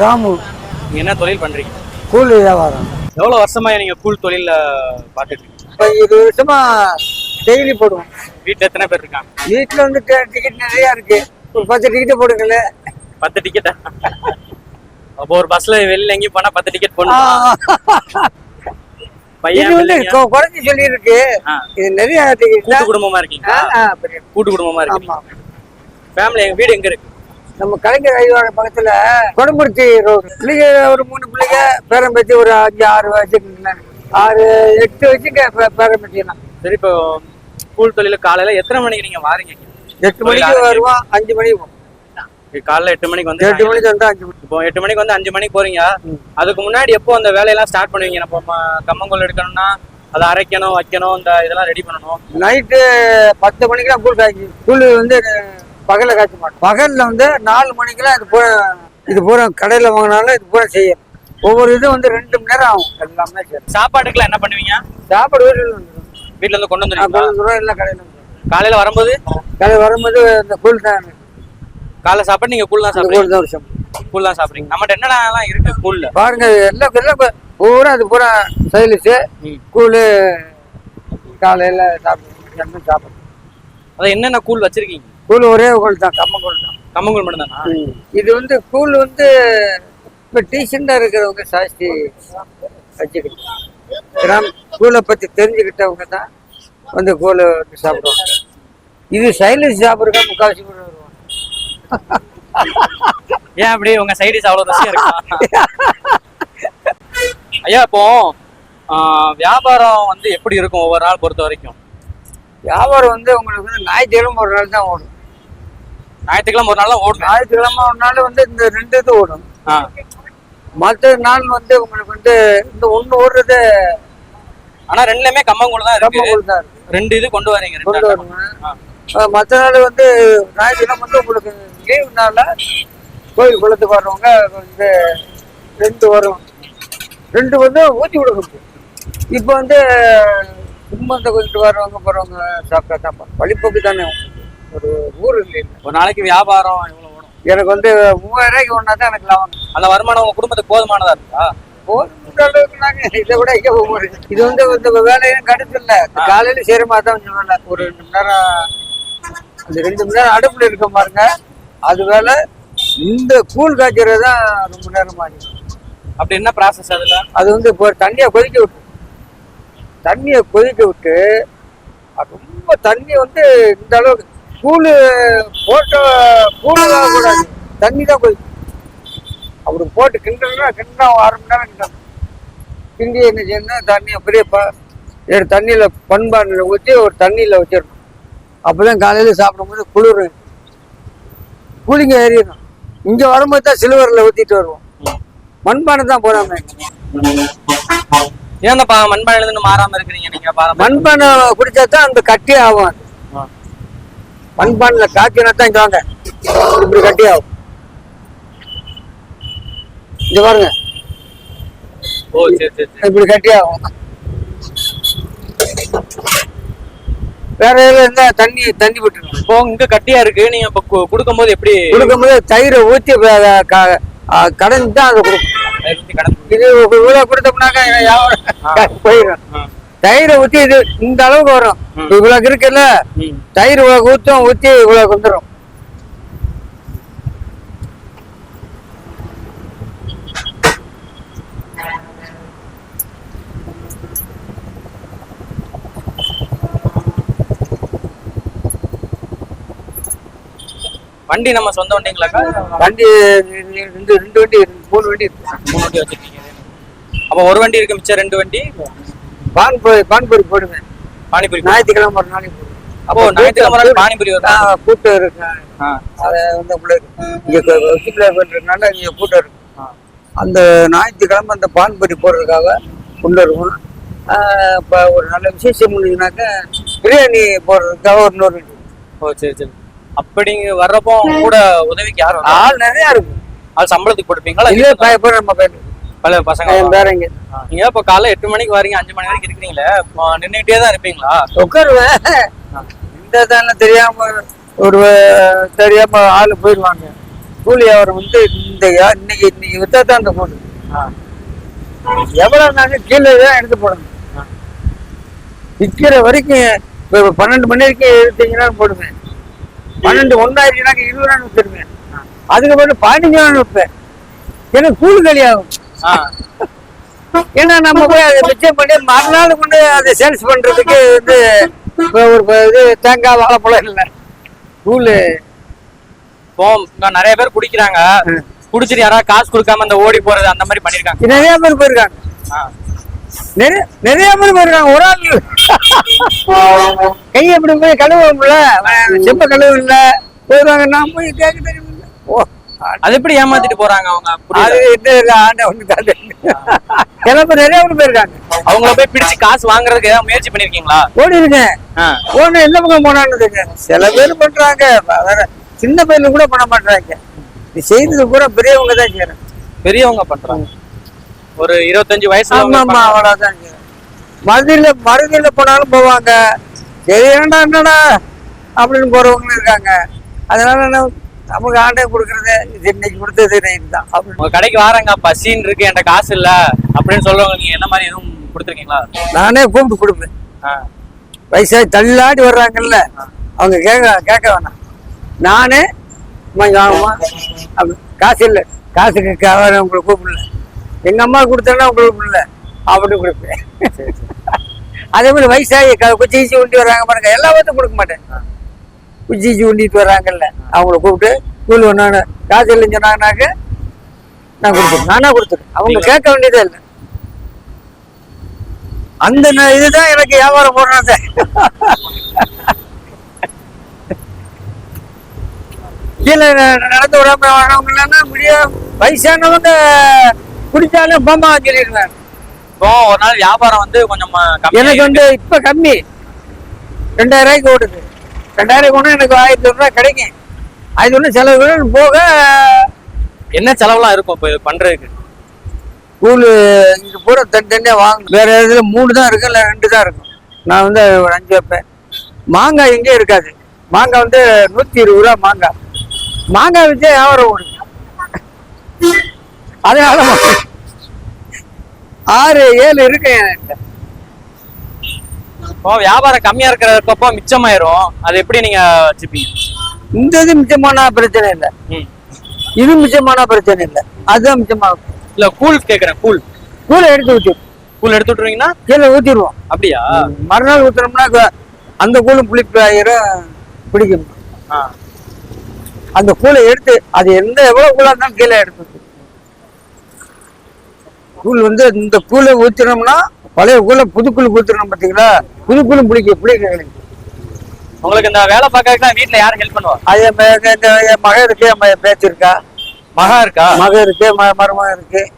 ராமு. நீங்க என்ன தொழில் பண்றீங்க? கூலி வியாபாரம். எவ்வளவு வருஷமா நீங்க கூல் தொழில பாத்துட்டு இருக்கீங்க இப்போ இருபது வருஷமா டெய்லி போடுவோம். வீட்டுல எத்தனை பேர் இருக்காங்க? வீட்டில் வந்து டிக்கெட் நிறையா இருக்கு. ஒரு பத்து டிக்கெட்டை போடுங்களே. பத்து டிக்கெட்டா அப்போ ஒரு பஸ்ல வெளியில எங்கேயும் போனா பத்து டிக்கெட் போடணும்? பையன் வந்து குறைஞ்சு சொல்லி இருக்கு. இது நிறைய டிக்கெட் கூட்டு குடும்பமா இருக்கீங்க கூட்டு குடும்பமா இருக்கீங்க. ஆமா. ஃபேமிலி எங்க வீடு எங்க இருக்கு? நம்ம கலைஞர் ஐவாக பக்கத்துல கொடுமுடிச்சி ரோடு. பிள்ளைங்க ஒரு மூணு பிள்ளைங்க பேரம்பேத்தி ஒரு அஞ்சு ஆறு வச்சுக்கோங்களேன் ஆறு எட்டு வச்சுக்க பே- பேரம்பேத்திலாம் சரி இப்போ கூல் தொழில காலையில எத்தனை மணிக்கு நீங்க வாரீங்க? எட்டு மணிக்கு வருவோம் அஞ்சு மணிக்கு போவோம். காலைல எட்டு மணிக்கு வந்து எட்டு மணிக்கு வந்தா அஞ்சு மணிக்கு. இப்போ எட்டு மணிக்கு வந்து அஞ்சு மணிக்கு போறீங்க. அதுக்கு முன்னாடி எப்போ அந்த வேலையெல்லாம் ஸ்டார்ட் பண்ணுவீங்க? நம்ம ம- கம்மங்கூழ் எடுக்கணும்னா அதை அரைக்கணும் வைக்கணும் இந்த இதெல்லாம் ரெடி பண்ணணும். நைட்டு பத்து மணிக்கெல்லாம் கூழ் காய்ச்சி கூழ் வந்து பகல்ல காய்ச்ச மாட்டோம். பகல்ல வந்து நாலு மணிக்கெல்லாம் இது பூரா இது பூரா கடையில வாங்கினாலும் இது பூரா செய்யும் ஒவ்வொரு இதுவும் வந்து ரெண்டு மணி நேரம் ஆகும். எல்லாமே சரி சாப்பாட்டுக்குலாம் என்ன பண்ணுவீங்க? சாப்பாடு வீட்டில் வந்துடும் இருந்து கொண்டு நான் வந்துருவீங்களா கொண்டு வந்துடுவோம் எல்லாம் கடையில் வந்துடும் காலையில வரும்போது? கடையில் வரும்போது இந்த கூழ் தான். காலைல சாப்பாடு நீங்க கூழ் தான் இந்த சாப்பிடுறீங்க கூழ் தான் விஷயம் கூழ் தான் சாப்பிடுறீங்க நம்மகிட்ட என்னென்னலாம் இருக்கு கூழ்ல? பாருங்க எல்லாம் எல்லாம் பூரா அது பூரா சைலிஸு கூழ் காலையில் சாப்பிடுவோம். எல்லாம் சாப்பிடுவோம். அதான் என்னென்ன கூழ் வச்சிருக்கீங்க? கூழ் ஒரே கூழ் தான் கம்ம கூழ் தான். கம்மங்கூழ் மட்டும் தானா இது வந்து கூழ் வந்து இப்போ டீசெண்டாக இருக்கிறவங்க ஜாஸ்தி வச்சுக்கிட்டு கிராம கூழை பற்றி தெரிஞ்சுக்கிட்டவங்க தான் வந்து கூழ் சாப்பிடுவாங்க. இது சைலன்ஸ் சாப்பிட்றதா முக்கால்வாசி கூட வருவாங்க. ஏன் அப்படி உங்க சைடிஸ் அவ்வளவு ருசியா இருக்கா? ஐயா இப்போ வியாபாரம் வந்து எப்படி இருக்கும் ஒவ்வொரு நாள் பொறுத்த வரைக்கும்? வியாபாரம் வந்து உங்களுக்கு வந்து ஞாயிற்றுக்கிழமை ஒரு நாள் தான் ஓடும். ஞாயிற்றுக்கிழமை ஒரு நாள் தான் ஓடுங்க. ஞாயிற்றுக்கிழமை ஒரு நாள் வந்து இந்த ரெண்டு இது ஓடும். மற்ற நாள் வந்து உங்களுக்கு வந்து இந்த ஒன்று ஓடுறது ஆனா ரெண்டுலயுமே கம்மங்கூழ் தான் கம்ம இருக்கு. கூழ் தான் ரெண்டு இது கொண்டு வரீங்க கொண்டு நாள். வருவேன் மற்ற நாள் வந்து ஞாயிற்றுக்கிழமை வந்து உங்களுக்கு லீவுனால கோயில் குளத்துக்கு வர்றவங்க வந்து ரெண்டு வரும். ரெண்டு வந்து ஊற்றி கொடுக்கும் இப்போ வந்து இந்த கோயிலுக்கு வர்றவங்க போகிறவங்க சாப்பிட்டா தான் வழிபோக்கு தானே ஒரு ஊர் இல்லை ஒரு நாளைக்கு வியாபாரம் ஓடும். எனக்கு வந்து மூவாயிரம் ரூபாய்க்கு ஒன்றா தான் எனக்கு லாபம். அந்த வருமானம் உங்க குடும்பத்துக்கு போதுமானதா இருக்கா? போதும் அளவுக்கு நாங்கள் இதை விட முடியும் இது வந்து இந்த வேலையும் கடுத்து இல்லை. காலையில் மாதிரி தான் வேலை ஒரு ரெண்டு மணி நேரம் அந்த ரெண்டு மணி நேரம் அடுப்பில் இருக்க பாருங்க. அது வேலை இந்த கூழ் காய்ச்சறது தான் ரொம்ப நேரம் ஆகும் அப்படி என்ன ப்ராசஸ் அதுல? அது வந்து இப்போ தண்ணியை கொதிக்க விட்டு தண்ணியை கொதிக்க விட்டு ரொம்ப தண்ணி வந்து இந்த அளவுக்கு கூழ் போட்ட கூழ் கூடாது தண்ணி தான் கொதிக்கும் அப்படி போட்டு கிண்டனா கிண்டா அரை மணி நேரம் கிண்டணும் கிண்டி என்ன செய்யணும் தண்ணியை பெரிய ப தண்ணியில் பண்பாடில் ஊற்றி ஒரு தண்ணியில் வச்சிடணும். அப்போ தான் காலையில் சாப்பிடும்போது குளிர். கூலிங்க ஏறிடும் இங்கே வரும்போது தான் சில்வரில் ஊற்றிட்டு வருவோம். மண்பானை தான் போடாம. ஏன் அந்த பா- மண்பானையில இருந்து மாறாம இருக்கிறீங்க நீங்க? பாரம்பரியம் மண்பானை குடிச்சா தான் அந்த கட்டி ஆகும் அது. ஆ. மண்பானையில் காய்ச்சினா தான் இங்க வாங்க. இப்படி கட்டி ஆகும் இங்க பாருங்க. இப்படி கட்டி ஆகும் வேற எதுவும் இருந்தா தண்ணி தண்ணி விட்டுருணும் இப்போ இங்க கட்டியா இருக்கு. நீங்க இப்ப கு- கொடுக்கும்போது எப்படி கொடுக்கும்போது தயிரை ஊற்றி கடைஞ்சி தான் அதை கொடுக்கும். ஊத்தி இது கொடுத்தோம்னாக்கா போயிடும். தயிரை ஊற்றி இது இந்த அளவுக்கு வரும். இவ்வளவு இருக்குல்ல. தயிர் இவ்வளவு ஊற்றும் ஊற்றி இவ்வளவு வந்துடும் வண்டி நம்ம சொந்த வண்டிங்களாக்கா? வண்டி ரெண்டு ரெண்டு வண்டி மூணு வண்டி இருக்கு. மூணு வண்டி வச்சிருக்கீங்க. அப்போ ஒரு வண்டி இருக்கு மிச்சம் ரெண்டு வண்டி. பான்பூரி பான்பூரி போடுவேன். பானிபூரி ஞாயிற்றுக்கிழமை ஒரு நாளைக்கு போடுவேன். அப்போ ஞாயிற்றுக்கிழமை பானிபூரி கூட்டம் இருக்கு. அதை வந்து உங்களுக்கு இங்கே உச்சிப்பிள்ளை பண்ணுறதுனால இங்கே கூட்டம் இருக்கு. அந்த ஞாயிற்றுக்கிழமை அந்த பான்பூரி போடுறதுக்காக கொண்டு வருவோம். இப்போ ஒரு நல்ல விசேஷம் முடிஞ்சுனாக்க பிரியாணி போடுறதுக்காக ஒரு இன்னொரு வண்டி ஓ சரி சரி. அப்படி வர்றப்போ கூட உதவிக்கு யாரும்? ஆள் நிறையா இருக்கும் அது சம்பளத்துக்கு கொடுப்பீங்களா இல்லையே பயப்பட நம்ம பேர் பல பசங்க பேரங்க. நீங்க இப்போ காலைல எட்டு மணிக்கு வரீங்க அஞ்சு மணி வரைக்கும் இருக்கிறீங்களே? நின்னுட்டே தான் இருப்பீங்களா? உட்காருவேன் இந்த தானே தெரியாம ஒரு தெரியாம ஆளு போயிடுவாங்க கூலி வியாபாரம் வந்து இந்த இன்னைக்கு இன்னைக்கு வித்தா தான் அந்த கூலி. எவ்வளவு நாங்க கீழே தான் எடுத்து போடணும். விற்கிற வரைக்கும் பன்னெண்டு மணி வரைக்கும் எடுத்தீங்கன்னா போடுவேன். பன்னெண்டு ஒன்னாயிரத்துனாக்க இருபது ரூபா வித்துருவேன். அதுக்கப்புறம் பதினஞ்சு ரூபா விற்பேன். எனக்கு கூலி கழியாகும் ஆ. ஏன்னா நம்ம போய் அதை மிச்சம் பண்ணி மறுநாள் கொண்டு அதை சேல்ஸ் பண்றதுக்கு வந்து ஒரு இது தேங்காய் வாழைப்பழம் இல்லை. கூலு இப்போ நிறைய பேர் குடிக்கிறாங்க. குடிச்சிட்டு யாராவது காசு கொடுக்காம இந்த ஓடி போறது அந்த மாதிரி பண்ணிருக்காங்க. நிறைய பேர் போயிருக்காங்க. நிறைய நிறைய பேர் போயிருக்காங்க. ஒரு ஆள். கை எப்படி போய் கழுவும்ல செப்ப கழுவு இல்ல. போயிருவாங்க நான் போய் கேட்க தெரியுமில்ல. ஓ. அது எப்படி ஏமாத்திட்டு போறாங்க அவங்க? அது என்ன ஆண்ட ஒண்ணு தாண்டி சில பேர் நிறைய பேர் போயிருக்காங்க. அவங்கள போய் பிடிச்சு காசு வாங்குறதுக்கு ஏதாவது முயற்சி பண்ணிருக்கீங்களா ஓடி இருக்கேன். போன எந்த பக்கம் போனான்னு. சில பேர் பண்றாங்க. சின்ன பையன் கூட பண்ண மாட்டாங்க இது செய்தது கூட பெரியவங்க தான் செய்யறாங்க பெரியவங்க பண்றாங்க. ஒரு இருபத்தஞ்சு வயசுல ஆமா அவ்வளவுதான். மருதியில மருதியில போனாலும் போவாங்க. சரி ஏன்டா என்னடா அப்படின்னு போறவங்களும் இருக்காங்க. அதனால நான் நமக்கு ஆண்டை கொடுக்கறது இது இன்னைக்கு கொடுத்தது ரைட் தான் அப்படின்னு உங்க கடைக்கு வாரங்க பசின்னு இருக்கு என்கிட்ட காசு இல்ல அப்படின்னு சொல்றவங்க நீங்க என்ன மாதிரி எதுவும் கொடுத்துருக்கீங்களா? நானே கூப்பிட்டு கொடுப்பேன். வயசாகி தள்ளாடி வர்றாங்கல்ல அவங்க கேட்க கேட்க வேணாம். நானே அப்படி காசு இல்லை. காசுக்கு கவலை உங்களை கூப்பிடல. எங்க அம்மா கொடுத்தேன்னா உங்களுக்கு கூப்பிடல அப்படி கொடுப்பேன். அதே மாதிரி வயசாகி குச்சி உண்டி வர்றாங்க பாருங்க எல்லா பேர்த்தும் கொடுக்க மாட்டேன். குச்சி உண்டிட்டு வர்றாங்கல்ல அவங்கள கூப்பிட்டு கூலி ஒன்று காசு இல்லைன்னு சொன்னாங்கனாக்க நான் கொடுத்துருவேன் நானா கொடுத்துருவேன் அவங்க கேட்க வேண்டியதே இல்லை. அந்த இதுதான் எனக்கு வியாபாரம் போடுறது. கீழே நடந்து விடாம வரவங்க இல்லைன்னா முடியும் வயசானவங்க குடிச்சாலும் பம்மா சொல்லிடுவேன் இப்போ ஒரு நாள் வியாபாரம் வந்து கொஞ்சம் எனக்கு வந்து இப்ப கம்மி. ரெண்டாயிரம் ரூபாய்க்கு ஓடுது. ரெண்டாயிரம் ஒண்ணு எனக்கு ஆயிரத்தி ரூபாய் கிடைக்கும். ஆயிரத்தி ஒண்ணு செலவு போக என்ன செலவுலாம் இருக்கும் இப்போ இது பண்றதுக்கு? கூழ் இங்க பூரா தனித்தனியா வாங்கணும். வேற இதுல மூணு தான் இருக்கு இல்ல ரெண்டு தான் இருக்கும் நான் வந்து ஒரு அஞ்சு வைப்பேன். மாங்காய் எங்கேயும் இருக்காது. மாங்காய் வந்து நூத்தி இருபது ரூபா மாங்காய். மாங்காய் வச்சே வியாபாரம் ஓடுது. அதனால ஆறு ஏழு இருக்கு என்கிட்ட. இப்போ வியாபாரம் கம்மியா இருக்கிறப்போ மிச்சமாயிரும். அது எப்படி நீங்க வச்சுப்பீங்க? இந்த இது மிச்சமான பிரச்சனை இல்லை. இது மிச்சமான பிரச்சனை இல்லை. அதுதான் மிச்சமாகும் இல்ல கூழ் கேக்குறேன் கூழ். கூலை எடுத்து ஊற்றிடுவோம் கூழ் எடுத்து விட்டுருவீங்கன்னா? கீழே ஊற்றிடுவோம் அப்படியா? மறுநாள் ஊற்றினோம்னா அந்த கூழும் புளிப்பு ஆயிரும் பிடிக்கும். அந்த கூலை எடுத்து அது எந்த எவ்வளவு கூழா இருந்தாலும் கீழே எடுத்து. கூழ் வந்து இந்த கூலை ஊத்தினோம்னா பழைய கூலை புது கூழ் ஊத்துறோம் பாத்தீங்களா? புது கூழும் பிடிக்க பிடிக்க எனக்கு. உங்களுக்கு இந்த வேலை பார்க்கறதுக்கு வீட்ல யார் ஹெல்ப் பண்ணுவா? அது என் மக- இந்த என் மக இருக்கு என் மகன் பேச்சு இருக்கா. மகா இருக்கா? மக இருக்கு ம- மருமகன் இருக்கு.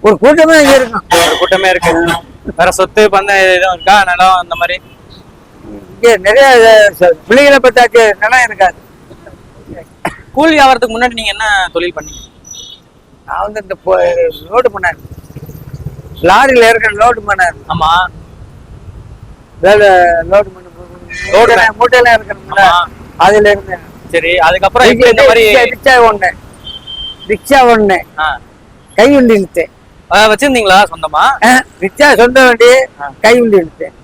ஒரு கூட்டமே இங்க இருக்கும் ஒரு கூட்டமே இருக்கு. வேற சொத்து பந்தம் எதுவும் இருக்கா? நிலம் அந்த மாதிரி? இங்க நிறைய பிள்ளைகளை பத்தாச்சு நிலம் இருக்காது. கூலி வியாபாரத்துக்கு முன்னாடி நீங்க என்ன தொழில் பண்ணீங்க? நான் வந்து இந்த பொ- லோடு பண்ணார் லாரியில இருக்கிற லோடு பண்ணார். ஆமா. வேலை லோடு பண்ண Load மூட்டையில இருக்கணும்ல. அதுல இருந்தேன் சரி அதுக்கப்புறம் எப்படி இந்த மாதிரி ரிக்ஷா- ஒண்ணு ரிக்ஷா ஒண்ணு. கை உண்டி இழுத்தேன். வச்சிருந்தீங்களா சொந்தமா? ரிக்ஷா சொந்த வண்டி கை உண்டி இழுத்தேன்.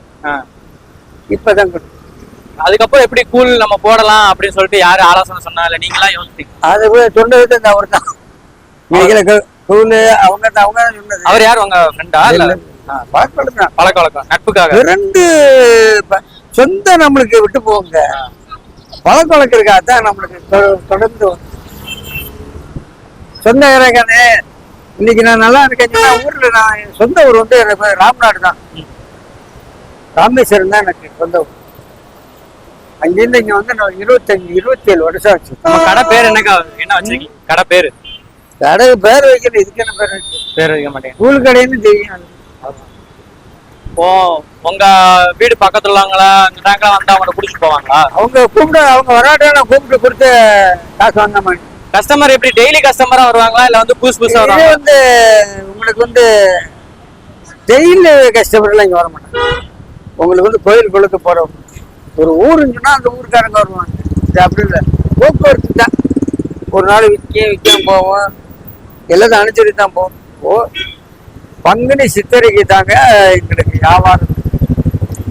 இப்பதான் அதுக்கப்புறம் எப்படி கூழ் நம்ம போடலாம் அப்படின்னு சொல்லிட்டு யாரு ஆலோசனை சொன்னா இல்ல நீங்களா யோசிச்சீங்க. அது விட்டு இந்த அவர் தான் கூலு அவங்க தான் அவங்க தான் சொன்னது. அவர் யார்? உங்க ஃப்ரெண்டா இல்ல பழக்கம் தான் பழக்க வழக்கம் நட்புக்காக. ரெண்டு சொந்த நம்மளுக்கு விட்டு போங்க பழக்க அதான் நம்மளுக்கு தொடர்ந்து. சொந்த இறக்கானே இன்னைக்கு நான் நல்லா இருக்கேன். ஊர்ல நான் சொந்த ஊர் வந்து எனக்கு ராம்நாடு தான். ராமேஸ்வரம் தான் எனக்கு சொந்த ஊர். அங்கிருந்து இங்க வந்து நான் இருபத்தஞ்சு இருபத்தி ஏழு வருஷம் ஆச்சு. கடை பேர் என்னக்கா? என்ன வச்சிருக்கீங்க? கடை பேரு. கடை பேர் வைக்கல இதுக்கு என்ன பேர் வைக்க பேர் வைக்க மாட்டேங்க கூழ் கடைன்னு தெரியும். இப்போ உங்க வீடு பக்கத்துல உள்ளவங்களா? அங்க டேங்க்ல வந்தா அவங்க குடிச்சு போவாங்களா? அவங்க கூப்பிட அவங்க வராட்டா கூப்பிட்டு கொடுத்து காசு வாங்க மாட்டேன். கஸ்டமர் எப்படி டெய்லி கஸ்டமரா வருவாங்களா? இல்ல வந்து புதுசு புதுசா இது வருவாங்களா? வந்து உங்களுக்கு வந்து டெய்லி கஸ்டமர்லாம் இங்க வர மாட்டாங்க உங்களுக்கு வந்து கோயில் குளத்து போறவங்க ஒரு ஊருன்னு சொன்னா அந்த ஊருக்காரங்க வருவாங்க. இது அப்படி இல்லை. போக்குவரத்து தான். ஒரு நாள் விற்க விற்காம போவோம். எல்லாத்தையும் அனுசரித்து தான் போவோம் ஓ பங்குனி சித்திரைக்கு தாங்க எங்களுக்கு வியாபாரம்.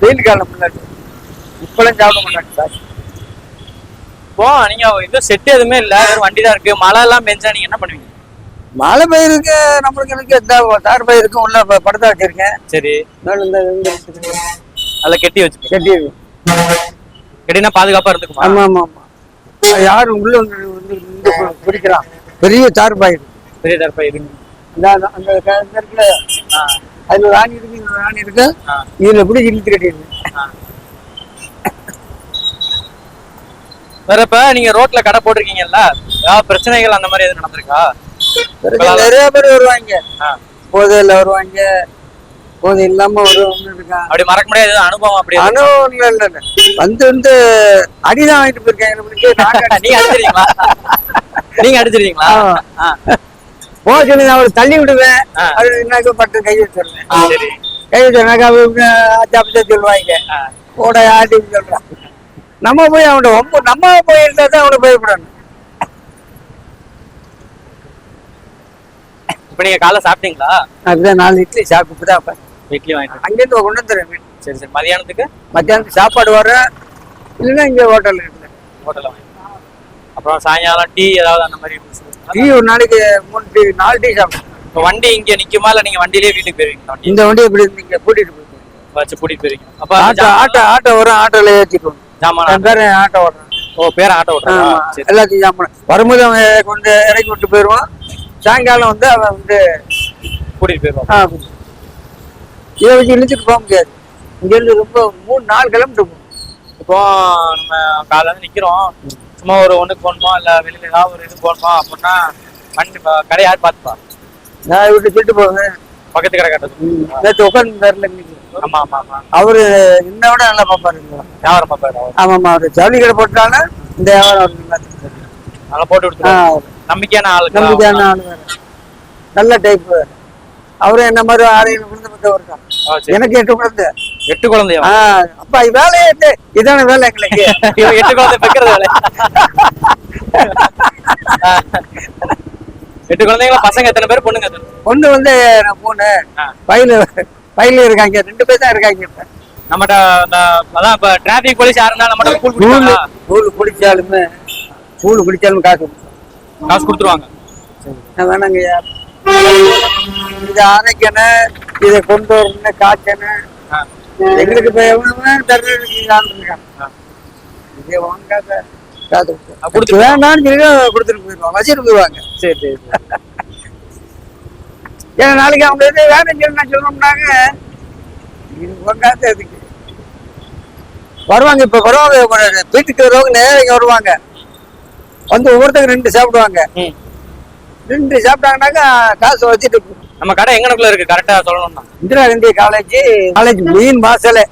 வெயில் காலம் முன்னாடி இப்பெல்லாம் சாப்பிட மாட்டாங்க சார். இப்போ நீங்க எதுவும் செட் எதுவுமே இல்ல. வண்டி தான் இருக்கு. மழை எல்லாம் பெஞ்சா நீங்க என்ன பண்ணுவீங்க? மழை பயிருக்கு நம்மளுக்கு எனக்கு இந்த தார் பயிருக்கு உள்ள படுத்தா வச்சிருக்கேன். சரி. அதுல கெட்டி வச்சு கட்டி கெட்டினா பாதுகாப்பா இருந்துக்குமா? ஆமா ஆமா ஆமா. யாரும் உள்ள வந்து வந்து நின்று பி- பிடிக்கிறான்? பெரிய தார் பயிர் பெரிய தரப்பா இது இந்த அந்த அந்த க- இந்த இருக்குல்ல ஆ, அதுல ராணி இருக்கு இதுல ராணி இருக்கு. இதுல பிடிச்சி இழுத்து கட்டிடுது ஆ. வேற இப்ப நீங்க ரோட்ல கடை போட்டிருக்கீங்கல்ல? ஏதாவது பிரச்சனைகள் அந்த மாதிரி எதுவும் நடந்திருக்கா? நிறைய பேர் வருவாங்க. போதையில வருவாங்க. போதை இல்லாம வருவாங்க அப்படி மறக்க முடியாத அனுபவம் அப்படி? அனுபவம் இல்ல இல்ல இல்ல. வந்து வந்து அடிதான் வாங்கிட்டு போயிருக்காங்க நாங்க அடிச்சிருக்கீங்களா? நீங்க அடிச்சிருக்கீங்களா? போக சொல்லி நான் அவரை தள்ளி விடுவேன். அது என்னக்க பட்டு கை வச்சிருவேன். ஆ, சரி. கை வச்சாக்கா அப்படி சொல்லுவாங்க. போட ஆட்டின்னு சொல்றான் நம்ம போய் அவனை ரொம்ப நம்ம போய் இருந்தா தான் அவனை பயப்படணும். இப்ப நீங்க காலைல சாப்பிட்டீங்களா? அப்படிதான் நாலு இட்லி சாப்பிட்டு தான் அப்ப இட்லி வாங்கிட்டு அங்கேருந்து கொண்டு வந்துடுறேன். சரி சரி. மதியானத்துக்கு? மத்தியானம் சாப்பாடு வர இல்லைன்னா இங்கே ஹோட்டலில் இருக்கு ஹோட்டல்ல வாங்கிட்டு அப்புறம் சாயங்காலம் டீ ஏதாவது அந்த மாதிரி டீ ஒரு நாளைக்கு மூணு டீ நாலு டீ சாப்பிடுவேன் இப்ப வண்டி இங்க நிக்குமா இல்ல நீங்க வண்டியிலேயே வீட்டுக்கு போயிருவீங்க வண்டி இந்த வண்டி இப்படி நீங்க கூட்டிட்டு போயிட்டு வச்சு கூட்டிட்டு போயிருவீங்க. அப்ப ஆட்டோ ஆட்டோ ஆட்டோ வரும் ஆட்டோல ஏற்றிக்குவோம் ஜாமான் என் பேர் ஆட்டோ ஓட்டுறேன். ஓ பேர் ஆட்டோ ஓட்டுறா ஆமா. சரி. எல்லாத்தையும் சாப்பிடும் வரும்போது அவன் கொண்டு இறக்கி விட்டு போயிடுவான். சாயங்காலம் வந்து அவன் வந்து கூட்டிட்டு போயிருவோம் ஆ, இதை வச்சு இழுத்துட்டு போக முடியாது. இங்கேருந்து ரொம்ப மூணு நாலு கிலோமீட்டர் போகும் இப்போ நம்ம காலைல இருந்து நிக்கிறோம். சும்மா ஒரு ஒண்ணுக்கு போகணுமா இல்ல வெளியில ஏதாவது ஒரு இது போகணுமா அப்படின்னா வண்டி ப- கடை யார் பார்த்துப்பா? நான் விட்டு சொல்லிட்டு போவேன் பக்கத்து கடை கட்டது நேற்று உட்காந்து தரல இன்னைக்கு. ஆமா ஆமா ஆமா. அவரு இன்னை விட நல்லா பார்ப்பாரு வியாபாரம் பார்ப்பாரு அவர். ஆமாம்மா அவர் ஜவுளி கடை போட்டாலும் இந்த வியாபாரம் நல்லா போட்டு ஆ, கொடுத்துருவாரு நம்பிக்கையான ஆளுக்கு. நம்பிக்கையான ஆளு வேற நல்ல டைப் அவரும் என்ன மாதிரி ஆரையில் விழுந்து பத்தவர் தான் ஆ, சரி. எனக்கு எட்டு குழந்தை. எட்டு குழந்தையா அப்பா வேலையே இது. இதான வேலை எங்களுக்கு எட்டு குழந்தை பெக்கிறது வேலை. எட்டு குழந்தைங்களா பசங்க எத்தனை பேர் பொண்ணுங்க? ஒண்ணு வந்து நான் மூணு. பையில பையில இருக்காங்க ரெண்டு பேர் தான் இருக்காங்க இப்ப நம்மகிட்ட அதான் இப்ப டிராபிக் போலீஸ் யாரு இருந்தாலும் நம்மகிட்ட கூல் கூழ் கூழ் குடிச்சாலுமே கூழ் குடிச்சாலும் காசு. காசு கொடுத்துருவாங்க நான் வேணாங்கய்யா இதை அரைக்கணும் இதை கொண்டு வரணும் காய்ச்சணும். எங்களுக்கு இப்ப எவனுமே தர்றதுக்கு. இதை வாங்காத கொடுத்து வேண்டாம்னு சொல்லி கொடுத்துட்டு போயிடுவாங்க வச்சுட்டு போயிடுவாங்க சரி சரி. ஏன்னா நாளைக்கு அவங்க எது வேணும்னு சொல்லி நான் சொல்லணும்னாங்க இது அதுக்கு. வருவாங்க இப்ப வருவாங்க. வீட்டுக்கு வருவாங்க நேரம் வருவாங்க. வந்து ஒவ்வொருத்தங்க ரெண்டு சாப்பிடுவாங்க. ரெண்டு சாப்பிட்டாங்கன்னாக்கா காசு வச்சுட்டு நம்ம கடை எங்கனக்குள்ள இருக்கு? கரெக்டா சொல்லணும்னா. Indira Gandhi college college main வாசலே.